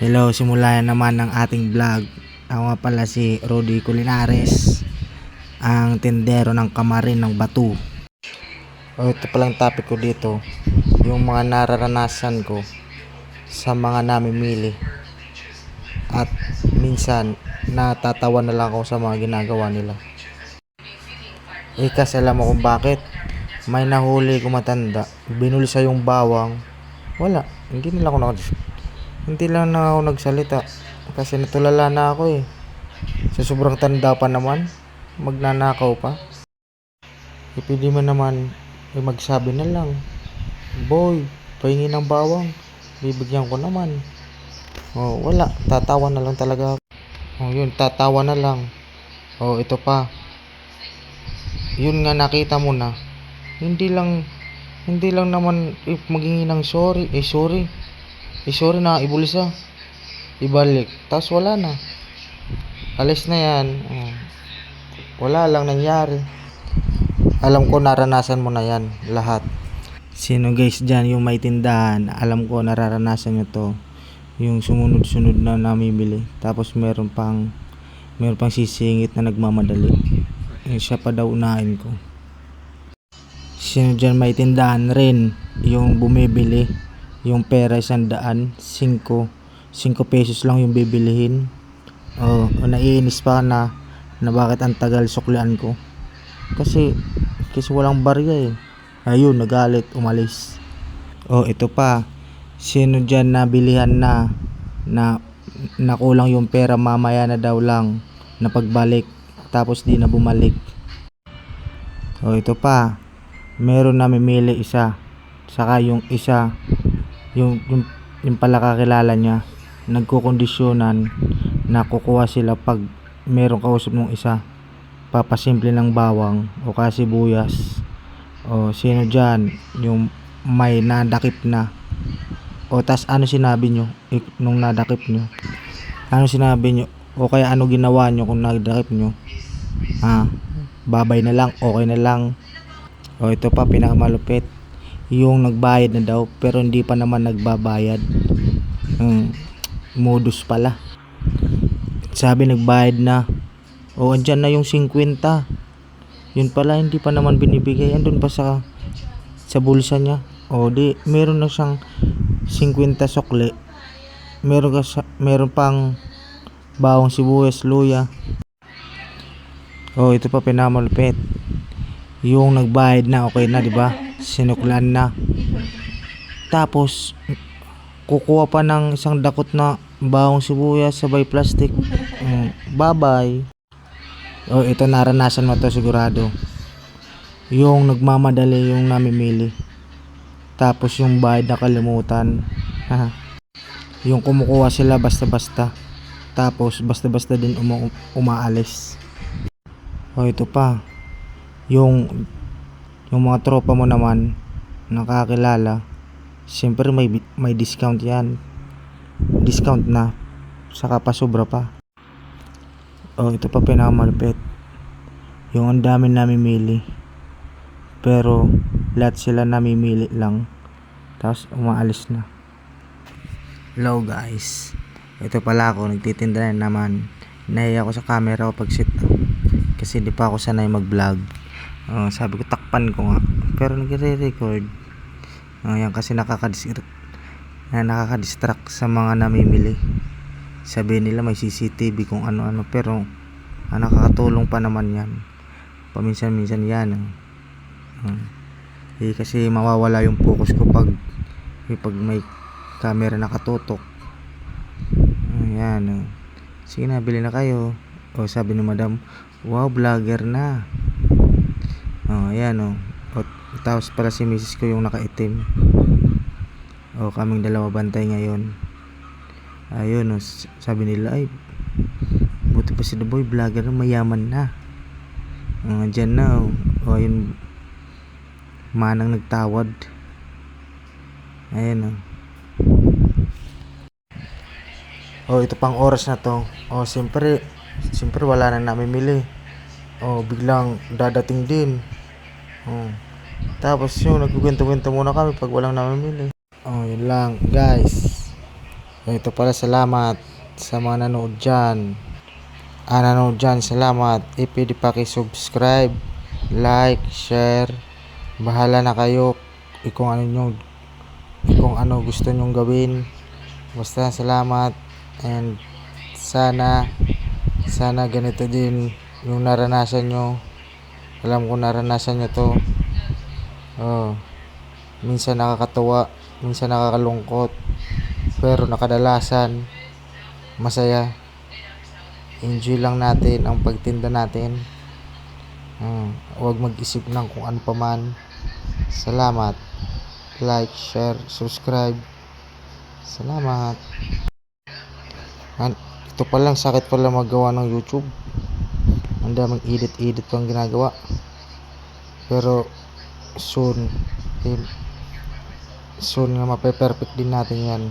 Hello, simulan naman ng ating vlog. Ako nga pala si Rudy Culinares, ang tendero ng kamarin ng Batu. O ito palang topic ko dito, yung mga nararanasan ko sa mga namimili. At minsan, natatawa na lang ako sa mga ginagawa nila. Eh kasi alam mo kung bakit? May nahuli ko matanda, binulsa yung bawang. Wala, hindi nila ako nak- hindi lang na ako nagsalita kasi natulala na ako eh. Sa sobrang tanda pa naman, magnanakaw pa. E pwede mo naman eh, magsabi na lang, Boy, pahingi ng bawang, bibigyan ko naman. Oh, wala, tatawa na lang talaga ako. Oh, yun, tatawa na lang. Oh, ito pa. Yun nga nakita mo na. Hindi lang hindi lang naman eh, maghingi ng sorry, eh sorry. Eh sorry na ibulsa. Ibalik. Tapos wala na. Alis na yan. Oh. Wala lang nangyari. Alam ko naranasan mo na yan lahat. Sino guys dyan yung may tindahan, alam ko nararanasan nyo to. Yung sumunod-sunod na namimili. Tapos meron pang meron pang sisingit na nagmamadali. Eh, siya pa daw unahin ko. Sino dyan may tindahan rin yung bumibili yung pera isang daan, 5 5 pesos lang yung bibilihin. Oh, naiinis pa na na bakit ang tagal suklian ko. Kasi kasi walang barya eh. Ayun, nagalit, umalis. Oh, ito pa. Sino dyan na bilihan na na nakulang yung pera mamaya na daw lang na pagbalik tapos di na bumalik. Oh, ito pa. Meron na mamili isa. Saka yung isa yung, yung, yung pala kakilala niya nagkukondisyonan na kukuha sila pag merong kausap ng isa. Papasimple ng bawang o kasi buyas o sino dyan? Yung may nadakip na. O tas ano sinabi nyo? Nung nadakip nyo? Ano sinabi nyo? O kaya ano ginawa nyo kung nadakip nyo? Ah babay na lang okay na lang. O ito pa pinakamalupit yung nagbayad na daw pero hindi pa naman nagbabayad. Hmm, modus pala. Sabi nagbayad na. O andyan na yung 50 yun pala hindi pa naman binibigay. Andun pa sa sa bulsa niya. O di meron na siyang 50 sokle. Meron ka sa, meron pang bawang sibuyas luya. O ito pa pinamalupit yung nagbayad na okay na di ba sinuklan na. Tapos kukuha pa ng isang dakot na bawang sibuyas sabay plastic. Mm, bye bye oh ito naranasan mo to sigurado. Yung nagmamadali yung namimili. Tapos yung bayad nakalimutan Haha. yung kumukuha sila basta basta tapos basta basta din uma- umaalis. Oh ito pa. Yung yung mga tropa mo naman nakakilala siyempre may may discount yan. Discount na saka pa sobra pa. Oh ito pa pinakamalupit. Yung ang dami namimili pero lahat sila namimili lang tapos umaalis na. Hello guys. Ito pala ako nagtitinda na naman. Nahiya ako sa camera ko pag sit kasi di pa ako sanay mag vlog Oh, sabi ko takpan ko nga. Pero nagre-record. Oh, yan kasi nakaka-distract na nakaka-distract sa mga namimili. Sabi nila may CCTV kung ano-ano pero ah, nakakatulong pa naman yan. Paminsan-minsan yan. Oh. Eh, kasi mawawala yung focus ko pag eh, pag may camera nakatutok. Ayan. Oh. Sige na, bili na kayo. O sabi ni madam, wow, vlogger na. Oh, ayan oh. O, tapos pala si misis ko yung nakaitim. O, kaming dalawa bantay ngayon. Ayun oh, sabi nila ay buti pa si The Boy vlogger mayaman na. Oh, dyan na oh. O, ayun manang nagtawad. Ayan oh. Oh, ito pang oras na to. Oh, siyempre, siyempre wala na namimili. Oh, biglang dadating din. Oh. Tapos yun, nagkukwento-kwento muna kami pag walang namimili. Oh, yun lang, guys. Ito pala salamat sa mga nanood dyan. Ah, nanood dyan, salamat. Eh, pwede subscribe like, share. Bahala na kayo eh, kung ano nyo, kung ano gusto nyong gawin. Basta salamat and sana sana ganito din yung naranasan nyo. Alam ko naranasan nyo to. Oh, minsan nakakatuwa, minsan nakakalungkot. Pero nakadalasan, masaya. Enjoy lang natin ang pagtinda natin. Hmm, huwag mag-isip ng kung ano pa man. Salamat. Like, share, subscribe. Salamat. Ito pa lang, sakit pa lang magawa ng YouTube. Ang daming edit-edit pang ginagawa. Pero, soon, eh, soon nga mape-perfect din natin yan.